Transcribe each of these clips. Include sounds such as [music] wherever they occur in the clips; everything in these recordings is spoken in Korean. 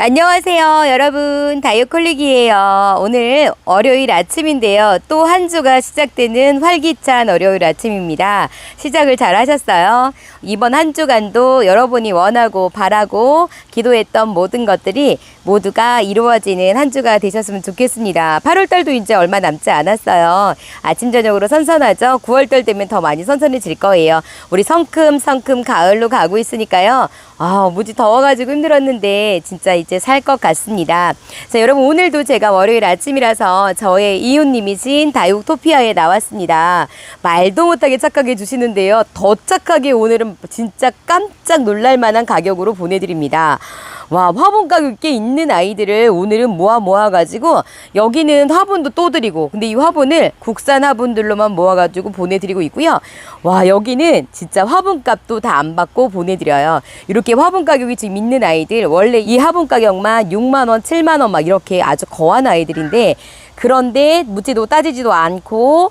안녕하세요, 여러분. 다이어콜릭이에요. 오늘 월요일 아침인데요. 또 한 주가 시작되는 활기찬 월요일 아침입니다. 시작을 잘 하셨어요. 이번 한 주간도 여러분이 원하고 바라고 기도했던 모든 것들이 모두가 이루어지는 한 주가 되셨으면 좋겠습니다. 8월달도 이제 얼마 남지 않았어요. 아침, 저녁으로 선선하죠? 9월달 되면 더 많이 선선해질 거예요. 우리 성큼성큼 가을로 가고 있으니까요. 아, 무지 더워가지고 힘들었는데 진짜 이제 살 것 같습니다. 자, 여러분 오늘도 제가 월요일 아침이라서 저의 이웃님이신 다육토피아에 나왔습니다. 말도 못하게 착하게 해주시는데요. 더 착하게 오늘은 진짜 깜짝 놀랄 만한 가격으로 보내드립니다. 와, 화분 가격 꽤 있는 아이들을 오늘은 모아 모아 가지고 여기는 화분도 또 드리고 근데 이 화분을 국산 화분들로만 모아 가지고 보내드리고 있고요. 와, 여기는 진짜 화분값도 다 안 받고 보내드려요. 이렇게 화분 가격이 지금 있는 아이들 원래 이 화분 가격만 6만원, 7만원 막 이렇게 아주 거한 아이들인데 그런데 묻지도 따지지도 않고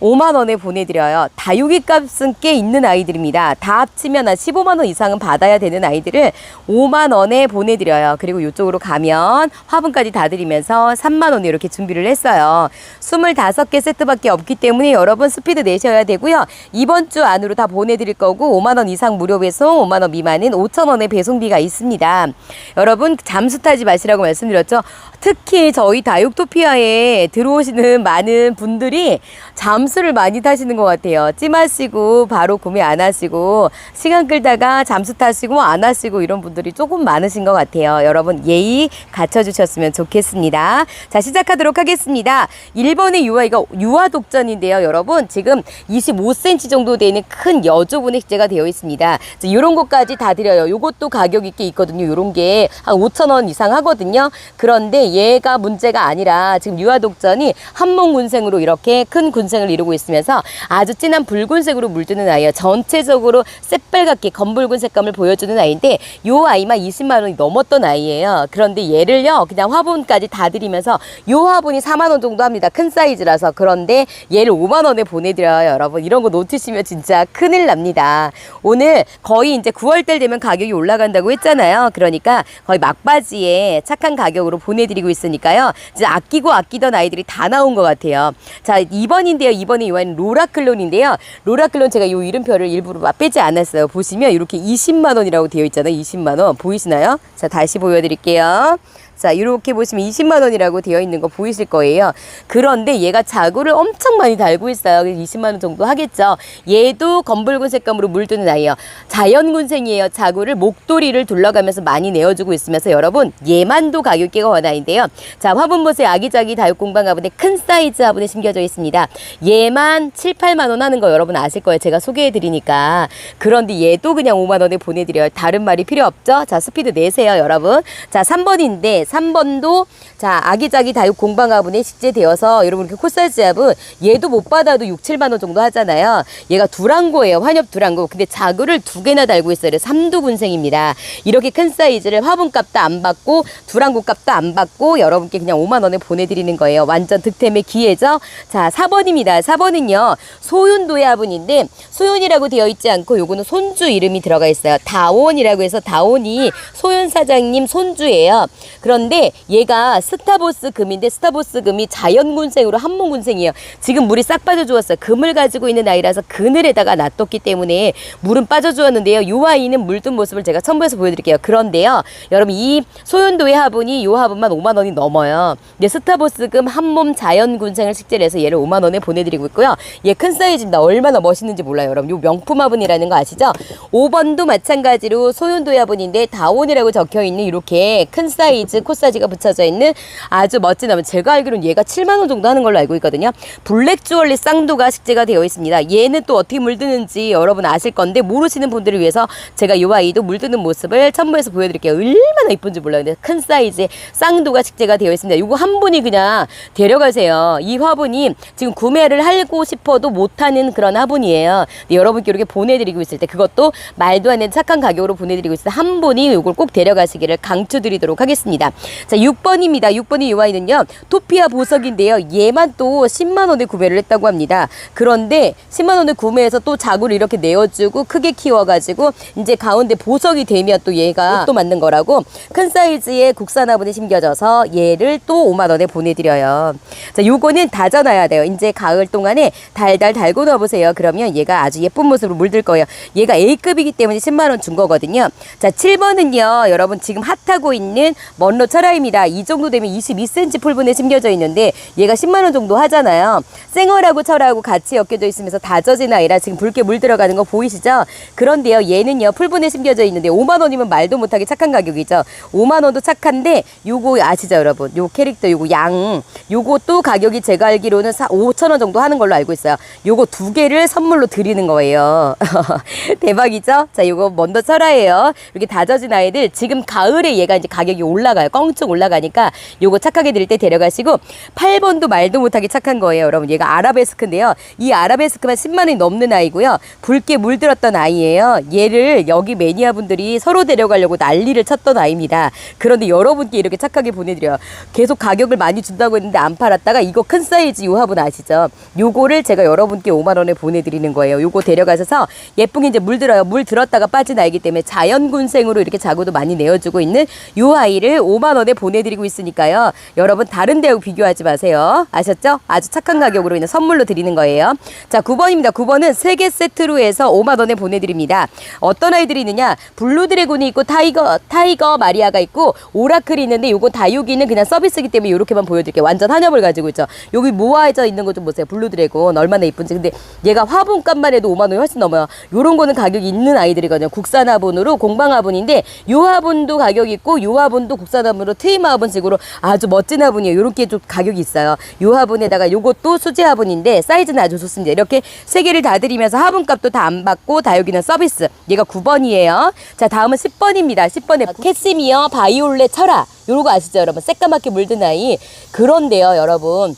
5만 원에 보내드려요. 다육이 값은 꽤 있는 아이들입니다. 다 합치면 한 15만 원 이상은 받아야 되는 아이들을 5만 원에 보내드려요. 그리고 이쪽으로 가면 화분까지 다 드리면서 3만 원에 이렇게 준비를 했어요. 25개 세트밖에 없기 때문에 여러분 스피드 내셔야 되고요. 이번 주 안으로 다 보내드릴 거고 5만 원 이상 무료 배송, 5만 원 미만은 5천 원의 배송비가 있습니다. 여러분 잠수 타지 마시라고 말씀드렸죠. 특히 저희 다육토피아에 들어오시는 많은 분들이 잠수 를 많이 타시는 것 같아요. 찜하시고 바로 구매 안 하시고 시간 끌다가 잠수 타시고 안 하시고 이런 분들이 조금 많으신 것 같아요. 여러분 예의 갖춰주셨으면 좋겠습니다. 자 시작하도록 하겠습니다. 1번의 유아이가 유아 독전인데요. 여러분 지금 25cm 정도 되는 큰 여조분의 식재가 되어 있습니다. 이런 것까지 다 드려요. 요것도 가격 있게 있거든요. 요런 게 한 5천 원 이상 하거든요. 그런데 얘가 문제가 아니라 지금 유아 독전이 한몸 군생으로 이렇게 큰 군생을 이루고 있으면서 아주 진한 붉은색으로 물드는 아이예요. 전체적으로 새빨갛게 검붉은 색감을 보여주는 아이인데 요 아이만 20만 원이 넘었던 아이예요. 그런데 얘를요 그냥 화분까지 다 드리면서 요 화분이 4만 원 정도 합니다. 큰 사이즈라서 그런데 얘를 5만 원에 보내드려요. 여러분 이런 거 놓치시면 진짜 큰일 납니다. 오늘 거의 이제 9월달 되면 가격이 올라간다고 했잖아요. 그러니까 거의 막바지에 착한 가격으로 보내드리고 있으니까요. 이제 아끼고 아끼던 아이들이 다 나온 것 같아요. 자 2번인데요. 2번 이 이와인 로라클론인데요. 로라클론 제가 요 이름표를 일부러 빼지 않았어요. 보시면 이렇게 20만 원이라고 되어 있잖아요. 20만 원 보이시나요? 자 다시 보여드릴게요. 자, 이렇게 보시면 20만 원이라고 되어 있는 거 보이실 거예요. 그런데 얘가 자구를 엄청 많이 달고 있어요. 그래서 20만 원 정도 하겠죠. 얘도 검붉은 색감으로 물드는 아이예요. 자연군생이에요. 자구를 목도리를 둘러가면서 많이 내어주고 있으면서 여러분 얘만도 가격대가 원아인데요. 자, 화분 보세요. 아기자기 다육공방 화분에 큰 사이즈 화분에 심겨져 있습니다. 얘만 7, 8만 원 하는 거 여러분 아실 거예요. 제가 소개해 드리니까. 그런데 얘도 그냥 5만 원에 보내드려요. 다른 말이 필요 없죠? 자, 스피드 내세요, 여러분. 자, 3번인데 3번도 자 아기자기 다육 공방 화분에 식재되어서 여러분 이렇게 코사이즈 합은 얘도 못 받아도 6, 7만 원 정도 하잖아요. 얘가 두랑고예요. 환엽 두랑고. 근데 자구를 두 개나 달고 있어요. 그래서 삼두 군생입니다. 이렇게 큰 사이즈를 화분 값도 안 받고 두랑고 값도 안 받고 여러분께 그냥 5만 원에 보내드리는 거예요. 완전 득템의 기회죠. 자 4번입니다. 4번은요 소윤도의 화분인데 소윤이라고 되어 있지 않고 요거는 손주 이름이 들어가 있어요. 다온이라고 해서 다온이 소윤 사장님 손주예요. 그런 데 얘가 스타보스 금인데 스타보스 금이 자연군생으로 한몸군생이에요. 지금 물이 싹 빠져주었어요. 금을 가지고 있는 아이라서 그늘에다가 놔뒀기 때문에 물은 빠져주었는데요. 요 아이는 물든 모습을 제가 첨부해서 보여드릴게요. 그런데요, 여러분 이 소윤도의 화분이 요 화분만 5만 원이 넘어요. 근데 스타보스 금 한몸 자연군생을 식재를 해서 얘를 5만 원에 보내드리고 있고요. 얘 큰 사이즈입니다. 얼마나 멋있는지 몰라요, 여러분. 요 명품 화분이라는 거 아시죠? 5번도 마찬가지로 소윤도의 화분인데 다온이라고 적혀 있는 이렇게 큰 사이즈 코사지가 붙여져 있는 아주 멋진 화분. 제가 알기로는 얘가 7만 원 정도 하는 걸로 알고 있거든요. 블랙 주얼리 쌍도가 식재가 되어 있습니다. 얘는 또 어떻게 물드는지 여러분 아실 건데 모르시는 분들을 위해서 제가 이 아이도 물드는 모습을 첨부해서 보여드릴게요. 얼마나 이쁜지 몰라요. 근데 큰 사이즈의 쌍도가 식재가 되어 있습니다. 이거 한 분이 그냥 데려가세요. 이 화분이 지금 구매를 하고 싶어도 못하는 그런 화분이에요. 여러분께 이렇게 보내드리고 있을 때 그것도 말도 안 되는 착한 가격으로 보내드리고 때한 분이 이걸 꼭 데려가시기를 강추드리도록 하겠습니다. 자, 6번입니다. 6번이 이 아이는요. 토피아 보석인데요. 얘만 또 10만 원에 구매를 했다고 합니다. 그런데 10만 원에 구매해서 또 자구를 이렇게 내어주고 크게 키워가지고 이제 가운데 보석이 되면 또 얘가 또 만든 거라고 큰 사이즈의 국산 화분에 심겨져서 얘를 또 5만 원에 보내드려요. 자, 요거는 다져놔야 돼요. 이제 가을 동안에 달달 달고 넣어보세요. 그러면 얘가 아주 예쁜 모습으로 물들 거예요. 얘가 A급이기 때문에 10만 원 준 거거든요. 자, 7번은요. 여러분 지금 핫하고 있는 먼로 철화입니다. 이 정도 되면 22cm 풀분에 심겨져 있는데 얘가 10만 원 정도 하잖아요. 생얼하고 철하고 같이 엮여져 있으면서 다져진 아이라 지금 붉게 물 들어가는 거 보이시죠? 그런데요. 얘는요. 풀분에 심겨져 있는데 5만 원이면 말도 못하게 착한 가격이죠. 5만 원도 착한데 요거 아시죠, 여러분? 요 캐릭터 요거 양또 가격이 제가 알기로는 5천 원 정도 하는 걸로 알고 있어요. 요거 두 개를 선물로 드리는 거예요. [laughs] 대박이죠? 자, 요거 먼저 철화예요. 이렇게 다져진 아이들 지금 가을에 얘가 이제 가격이 올라가요. 껑충 올라가니까 요거 착하게 드릴 때 데려가시고 8번도 말도 못하게 착한 거예요, 여러분. 얘가 아라베스크인데요. 이 아라베스크만 10만 원이 넘는 아이고요. 붉게 물들었던 아이예요. 얘를 여기 매니아 분들이 서로 데려가려고 난리를 쳤던 아이입니다. 그런데 여러분께 이렇게 착하게 보내드려요. 계속 가격을 많이 준다고 했는데 안 팔았다가 이거 큰 사이즈 요 화분 아시죠? 요거를 제가 여러분께 5만 원에 보내드리는 거예요. 요거 데려가셔서 예쁘게 이제 물 들어요. 물 들었다가 빠진 아이기 때문에 자연군생으로 이렇게 자구도 많이 내어주고 있는 요 아이를 5만 원에 보내드리고 있으니까요. 여러분 다른 데하고 비교하지 마세요. 아셨죠? 아주 착한 가격으로 있는 선물로 드리는 거예요. 자, 9번입니다. 9번은 세개 세트로 해서 5만 원에 보내드립니다. 어떤 아이들이 있느냐? 블루 드래곤이 있고 타이거 타이거 마리아가 있고 오라클이 있는데 요거 다육이는 그냥 서비스이기 때문에 이렇게만 보여드릴게요. 완전 한엽을 가지고 있죠. 여기 모아져 있는 거 좀 보세요. 블루 드래곤 얼마나 이쁜지. 근데 얘가 화분값만 해도 5만 원이 훨씬 넘어요. 요런 거는 가격이 있는 아이들이거든요. 국산 화분으로 공방 화분인데 요 화분도 가격이 있고 요 화분도 국산 화분으로 트임 화분식으로 아주 멋진 화분이에요. 요렇게 좀 가격이 있어요. 요 화분에다가 요것도 수제 화분인데 사이즈는 아주 좋습니다. 이렇게 세 개를 다 드리면서 화분값도 다 안 받고 다육이는 서비스. 얘가 9번이에요. 자, 다음은 10번입니다. 10번에 캐시미어 바이올렛 철화. 요거 아시죠, 여러분? 새까맣게 물든 아이. 그런데요, 여러분.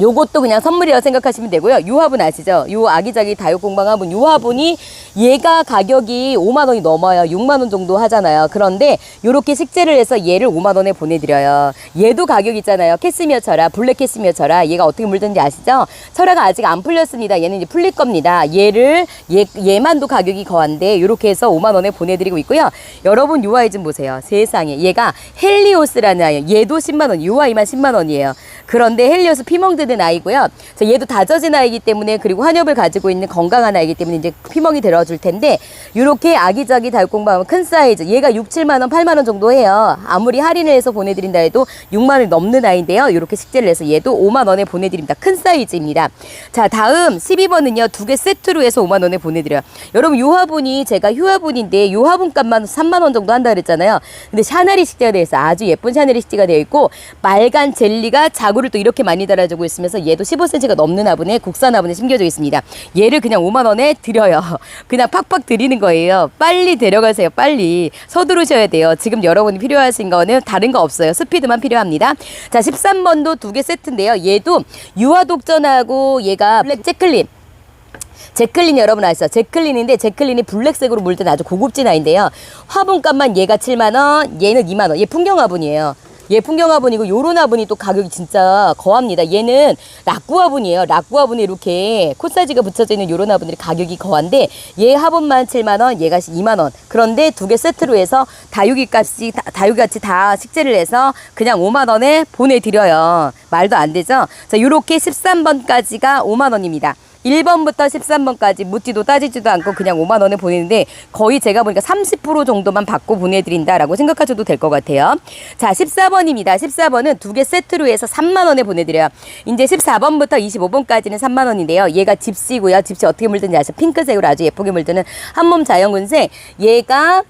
요것도 그냥 선물이라고 생각하시면 되고요. 요 화분 아시죠? 요 아기자기 다육 공방 화분 요 화분이 얘가 가격이 5만 원이 넘어요. 6만 원 정도 하잖아요. 그런데 요렇게 식재를 해서 얘를 5만 원에 보내드려요. 얘도 가격 있잖아요. 캐스미어 철화, 블랙 캐스미어 철화. 얘가 어떻게 물든지 아시죠? 철화가 아직 안 풀렸습니다. 얘는 이제 풀릴 겁니다. 얘를 얘 얘만도 가격이 거한데 요렇게 해서 5만 원에 보내드리고 있고요. 여러분 요 아이 좀 보세요. 세상에 얘가 헬리오스라는 아이. 얘도 10만 원. 요 아이만 10만 원이에요. 그런데 헬리오스 피멍 드는 아이고요. 자, 얘도 다져진 아이기 때문에 그리고 환엽을 가지고 있는 건강한 아이기 때문에 이제 피멍이 들어줄 텐데 요렇게 아기자기 달콩방은 큰 사이즈 얘가 6, 7만 원, 8만 원 정도 해요. 아무리 할인을 해서 보내드린다 해도 6만 원이 넘는 아이인데요. 요렇게 식재를 해서 얘도 5만 원에 보내드립니다. 큰 사이즈입니다. 자 다음 12번은요 두 개 세트로 해서 5만 원에 보내드려요. 여러분 요 화분이 제가 휴화분인데 요 화분값만 3만 원 정도 한다 그랬잖아요. 근데 샤넬이 식재가 되어 있어 아주 예쁜 샤넬이 식재가 되어 있고 빨간 젤리가 자구 를 또 이렇게 많이 달아주고 있으면서 얘도 15cm가 넘는 화분에 국산 화분에 심겨져 있습니다. 얘를 그냥 5만 원에 드려요. [laughs] 그냥 팍팍 드리는 거예요. 빨리 데려가세요. 빨리 서두르셔야 돼요. 지금 여러분이 필요하신 거는 다른 거 없어요. 스피드만 필요합니다. 자 13번도 두 개 세트인데요. 얘도 유화 독전하고 얘가 블랙 제클린 제클린 여러분 아시죠? 제클린인데 제클린이 블랙색으로 물든 아주 고급진 아이인데요. 화분값만 얘가 7만 원, 얘는 2만 원. 얘 풍경 화분이에요. 얘 풍경 화분이고 요런 화분이 또 가격이 진짜 거합니다. 얘는 락구 화분이에요. 락구 화분에 이렇게 콧사지가 붙여져 있는 요런 화분들이 가격이 거한데 얘 화분만 7만 원, 얘가 2만 원. 그런데 두 개 세트로 해서 다육이 값이 다- 다육이 같이 다 식재를 해서 그냥 5만 원에 보내 드려요. 말도 안 되죠? 자, 요렇게 13번까지가 5만 원입니다. 1번부터 13번까지 묻지도 따지지도 않고 그냥 5만 원에 보내는데 거의 제가 보니까 30% 정도만 받고 보내드린다라고 생각하셔도 될 것 같아요. 자, 14번입니다. 14번은 두 개 세트로 해서 3만 원에 보내드려요. 이제 14번부터 25번까지는 3만 원인데요. 얘가 집시고요. 집시 어떻게 물든지 아시죠? 핑크색으로 아주 예쁘게 물드는 한몸 자연군색. 얘가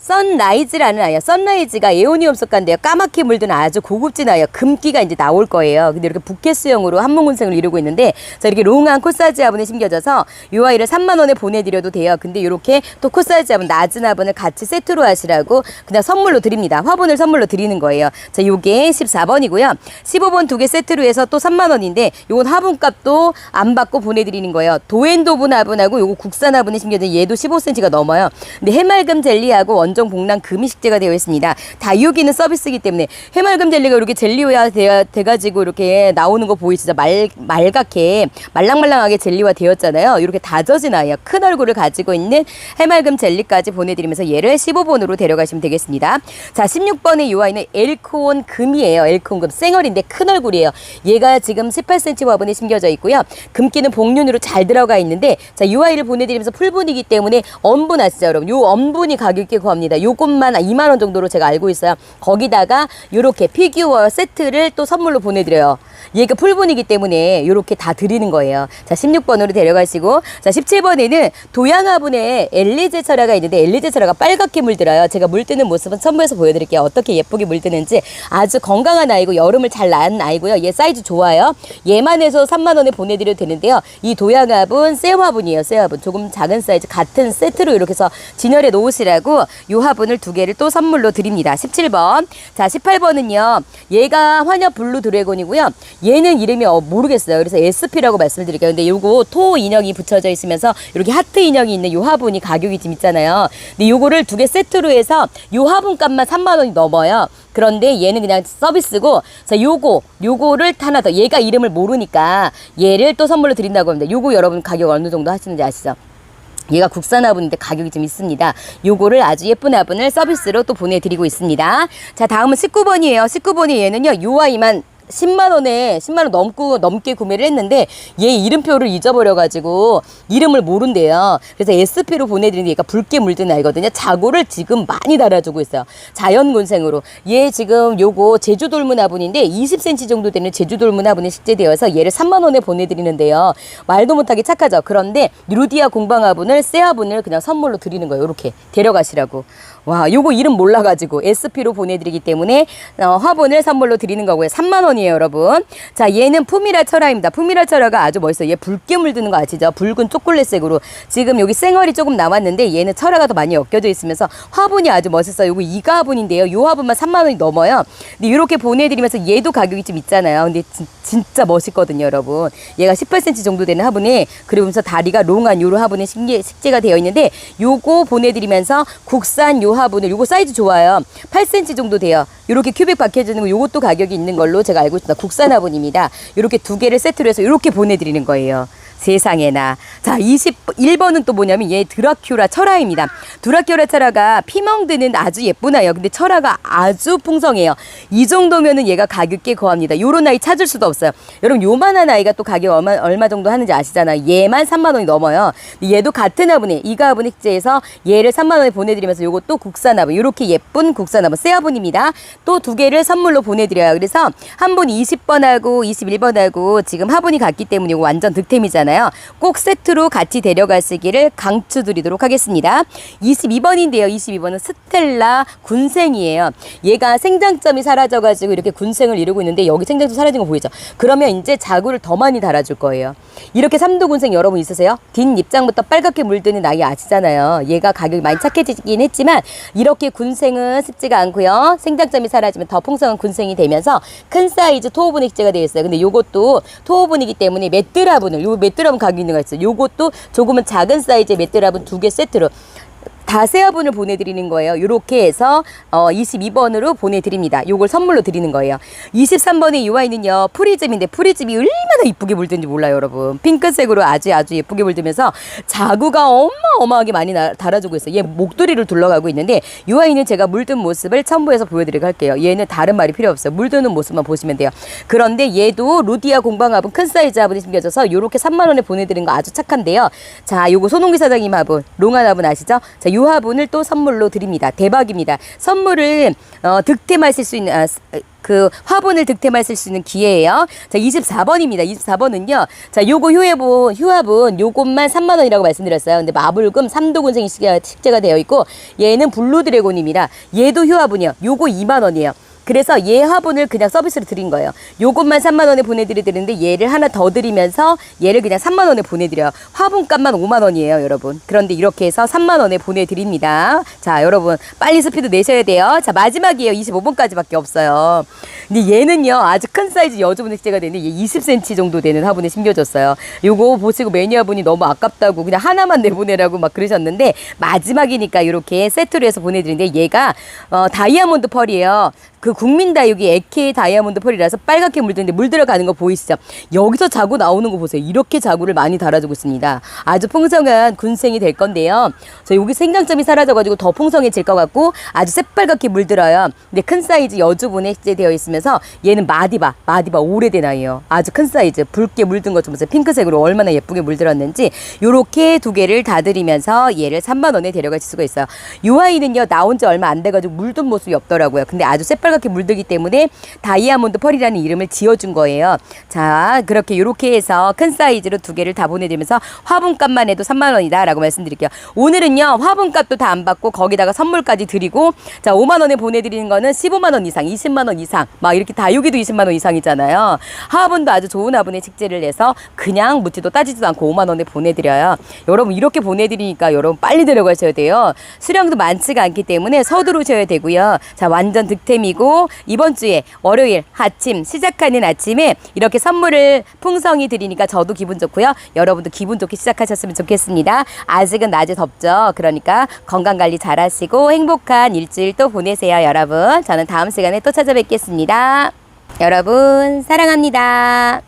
선라이즈라는 아이야. 선라이즈가 에오니움 속가인데요. 까맣게 물든 아주 고급진 아이야. 금기가 이제 나올 거예요. 근데 이렇게 부케스형으로 한몽군생을 이루고 있는데 자 이렇게 롱한 코사지 화분에 심겨져서 이 아이를 3만 원에 보내드려도 돼요. 근데 이렇게 또 코사지 화분 낮은 화분을 같이 세트로 하시라고 그냥 선물로 드립니다. 화분을 선물로 드리는 거예요. 자 요게 14번이고요. 15번 두 개 세트로 해서 또 3만 원인데 요건 화분값도 안 받고 보내드리는 거예요. 도엔도분 화분하고 요거 국산 화분에 심겨진 얘도 15cm가 넘어요. 근데 해맑음 젤리하고 원종 복랑 금이 식재가 되어 있습니다. 다육이는 서비스이기 때문에 해맑음 젤리가 이렇게 젤리화 돼, 돼가지고 이렇게 나오는 거 보이시죠? 말, 말갛게 말랑말랑하게 젤리화 되었잖아요. 이렇게 다져진 아이요. 큰 얼굴을 가지고 있는 해맑음 젤리까지 보내드리면서 얘를 15번으로 데려가시면 되겠습니다. 자, 16번의 이 아이는 엘코온 금이에요. 엘코온 금 쌩얼인데 큰 얼굴이에요. 얘가 지금 18cm 화분에 심겨져 있고요. 금기는 복륜으로 잘 들어가 있는데 자, 이 아이를 보내드리면서 풀분이기 때문에 엄분 아시죠, 여러분? 요 엄분이 가격 꽤 구합니다. 요것만 2만 원 정도로 제가 알고 있어요. 거기다가 요렇게 피규어 세트를 또 선물로 보내드려요. 얘가 풀분이기 때문에 요렇게 다 드리는 거예요. 자, 16번으로 데려가시고 자, 17번에는 도양화분에 엘리제 철화가 있는데 엘리제 철화가 빨갛게 물들어요. 제가 물드는 모습은 첨부해서 보여드릴게요. 어떻게 예쁘게 물드는지 아주 건강한 아이고 여름을 잘 낳은 아이고요. 얘 사이즈 좋아요. 얘만 해서 3만 원에 보내드려도 되는데요. 이 도양화분 쇠화분이에요. 쇠화분 조금 작은 사이즈 같은 세트로 이렇게 해서 진열해 놓으시라고 요 화분을 두 개를 또 선물로 드립니다. 17번. 자, 18번은요. 얘가 화녀 블루 드래곤이고요. 얘는 이름이 어, 모르겠어요. 그래서 SP라고 말씀드릴게요. 근데 요거 토 인형이 붙여져 있으면서 이렇게 하트 인형이 있는 요 화분이 가격이 좀 있잖아요. 근데 요거를 두 개 세트로 해서 요 화분 값만 3만 원이 넘어요. 그런데 얘는 그냥 서비스고 자 요거 요거를 하나 더 얘가 이름을 모르니까 얘를 또 선물로 드린다고 합니다. 요거 여러분 가격 어느 정도 하시는지 아시죠? 얘가 국산 화분인데 가격이 좀 있습니다. 요거를 아주 예쁜 화분을 서비스로 또 보내드리고 있습니다. 자, 다음은 19번이에요. 19번이 얘는요, 요 아이만 10만 원에 10만 원 넘고 넘게 구매를 했는데 얘 이름표를 잊어버려 가지고 이름을 모른대요. 그래서 SP로 보내드리는데 얘가 붉게 물든 아이거든요. 자고를 지금 많이 달아주고 있어요. 자연군생으로 얘 지금 요거 제주돌문 화분인데 20cm 정도 되는 제주돌문 화분에 식재되어서 얘를 3만 원에 보내드리는데요. 말도 못하게 착하죠. 그런데 루디아 공방 화분을 새 화분을 그냥 선물로 드리는 거예요. 이렇게 데려가시라고. 와, 요거 이름 몰라가지고 SP로 보내드리기 때문에 어, 화분을 선물로 드리는 거고요. 3만 원이에요, 여러분. 자, 얘는 푸미라 철화입니다. 푸미라 철화가 아주 멋있어요. 얘 붉게 물드는 거 아시죠? 붉은 초콜릿색으로. 지금 여기 쌩얼이 조금 남았는데 얘는 철화가 더 많이 엮여져 있으면서 화분이 아주 멋있어요. 요거 이가 화분인데요. 요 화분만 3만 원이 넘어요. 근데 이렇게 보내드리면서 얘도 가격이 좀 있잖아요. 근데 진, 진짜 멋있거든요, 여러분. 얘가 18cm 정도 되는 화분에 그러면서 다리가 롱한 요런 화분에 식재, 식재가 되어 있는데 요거 보내드리면서 국산 요 화분을 요거 사이즈 좋아요. 8cm 정도 돼요. 요렇게 큐빅 박혀지는 거 요것도 가격이 있는 걸로 제가 알고 있습니다. 국산 화분입니다. 요렇게 두 개를 세트로 해서 요렇게 보내드리는 거예요. 세상에나. 자, 21번은 또 뭐냐면 얘 드라큐라 철화입니다. 드라큐라 철화가 피멍드는 아주 예쁜 아이요. 근데 철화가 아주 풍성해요. 이 정도면은 얘가 가격 꽤 거합니다. 요런 아이 찾을 수도 없어요. 여러분 요만한 아이가 또 가격 얼마, 얼마 정도 하는지 아시잖아요. 얘만 3만 원이 넘어요. 얘도 같은 화분에 이가 화분 획제해서 얘를 3만 원에 보내드리면서 요것도 국산 화분. 요렇게 예쁜 국산 화분 새 화분입니다. 또 두 개를 선물로 보내드려요. 그래서 한 분 20번하고 21번하고 지금 화분이 같기 때문에 이거 완전 득템이잖아요. 꼭 세트로 같이 데려가시기를 강추드리도록 하겠습니다. 22번인데요. 22번은 스텔라 군생이에요. 얘가 생장점이 사라져가지고 이렇게 군생을 이루고 있는데 여기 생장점 사라진 거 보이죠? 그러면 이제 자구를 더 많이 달아줄 거예요. 이렇게 삼도 군생 여러분 있으세요? 뒷 입장부터 빨갛게 물드는 아이 아시잖아요. 얘가 가격이 많이 착해지긴 했지만 이렇게 군생은 습지가 않고요. 생장점이 사라지면 더 풍성한 군생이 되면서 큰 사이즈 토오분 액제가 되어 있어요. 근데 요것도 토오분이기 때문에 맷드라분을 요 있는 거 있어요. 요것도 조금은 작은 사이즈의 맷드라분 두개 세트로 다세화분을 보내드리는 거예요. 이렇게 해서 어, 22번으로 보내드립니다. 요걸 선물로 드리는 거예요. 23번의 이 아이는요. 프리즘인데 프리즘이 얼마나 이쁘게 물든지 몰라요, 여러분. 핑크색으로 아주 아주 예쁘게 물들면서 자구가 어마어마하게 많이 나- 달아주고 있어요. 얘 목도리를 둘러가고 있는데 이 아이는 제가 물든 모습을 첨부해서 보여드리고 할게요. 얘는 다른 말이 필요 없어요. 물드는 모습만 보시면 돼요. 그런데 얘도 루디아 공방화분 큰 사이즈 화분이 생겨져서 이렇게 3만 원에 보내드린 거 아주 착한데요. 자, 요거 손홍기 사장님 화분, 롱한 화분 아시죠? 자, 요 화분을 또 선물로 드립니다. 대박입니다. 선물을 어, 득템하실 수 있는 아, 스- 그 화분을 득템하실 수 있는 기회예요. 자, 24번입니다. 24번은요. 자, 요거 효해분, 휴화분 요것만 3만 원이라고 말씀드렸어요. 근데 마블금 삼도군생 식재가 되어 있고 얘는 블루 드래곤입니다. 얘도 휴화분이요. 요거 2만 원이에요. 그래서 얘 화분을 그냥 서비스로 드린 거예요. 요것만 3만 원에 보내드리는데 얘를 하나 더 드리면서 얘를 그냥 3만 원에 보내드려요. 화분값만 5만 원이에요, 여러분. 그런데 이렇게 해서 3만 원에 보내드립니다. 자, 여러분 빨리 스피드 내셔야 돼요. 자, 마지막이에요. 25번까지밖에 없어요. 근데 얘는요 아주 큰 사이즈 여주분 액제가 되는데 얘 20cm 정도 되는 화분에 심겨졌어요. 요거 보시고 매니아분이 너무 아깝다고 그냥 하나만 내보내라고 막 그러셨는데 마지막이니까 이렇게 세트로 해서 보내드리는데 얘가 어, 다이아몬드 펄이에요. 그 국민 다육이 에케 다이아몬드 펄이라서 빨갛게 물드는데 물 들어가는 거 보이시죠? 여기서 자구 나오는 거 보세요. 이렇게 자구를 많이 달아주고 있습니다. 아주 풍성한 군생이 될 건데요. 저 여기 생장점이 사라져가지고 더 풍성해질 것 같고 아주 새빨갛게 물들어요. 근데 큰 사이즈 여주분 액제되어 있으면서 얘는 마디바, 마디바 오래된 아이예요. 아주 큰 사이즈 붉게 물든 것 좀 보세요. 핑크색으로 얼마나 예쁘게 물들었는지 요렇게 두 개를 다 드리면서 얘를 3만 원에 데려가실 수가 있어요. 이 아이는요 나온 지 얼마 안 돼가지고 물든 모습이 없더라고요. 근데 아주 새빨갛게 물들기 때문에 다이아몬드 펄이라는 이름을 지어준 거예요. 자 그렇게 요렇게 해서 큰 사이즈로 두 개를 다 보내드리면서 화분값만 해도 3만 원이다라고 말씀드릴게요. 오늘은요 화분값도 다 안 받고 거기다가 선물까지 드리고 자 5만 원에 보내드리는 거는 15만 원 이상, 20만 원 이상 막 이렇게 다육이도 20만 원 이상이잖아요. 화분도 아주 좋은 화분에 식재를 내서 그냥 묻지도 따지지도 않고 5만 원에 보내드려요. 여러분 이렇게 보내드리니까 여러분 빨리 데려가셔야 돼요. 수량도 많지가 않기 때문에 서두르셔야 되고요. 자 완전 득템이 고 이번 주에 월요일 아침 시작하는 아침에 이렇게 선물을 풍성히 드리니까 저도 기분 좋고요. 여러분도 기분 좋게 시작하셨으면 좋겠습니다. 아직은 낮에 덥죠. 그러니까 건강 관리 잘 하시고 행복한 일주일 또 보내세요, 여러분. 저는 다음 시간에 또 찾아뵙겠습니다. 여러분 사랑합니다.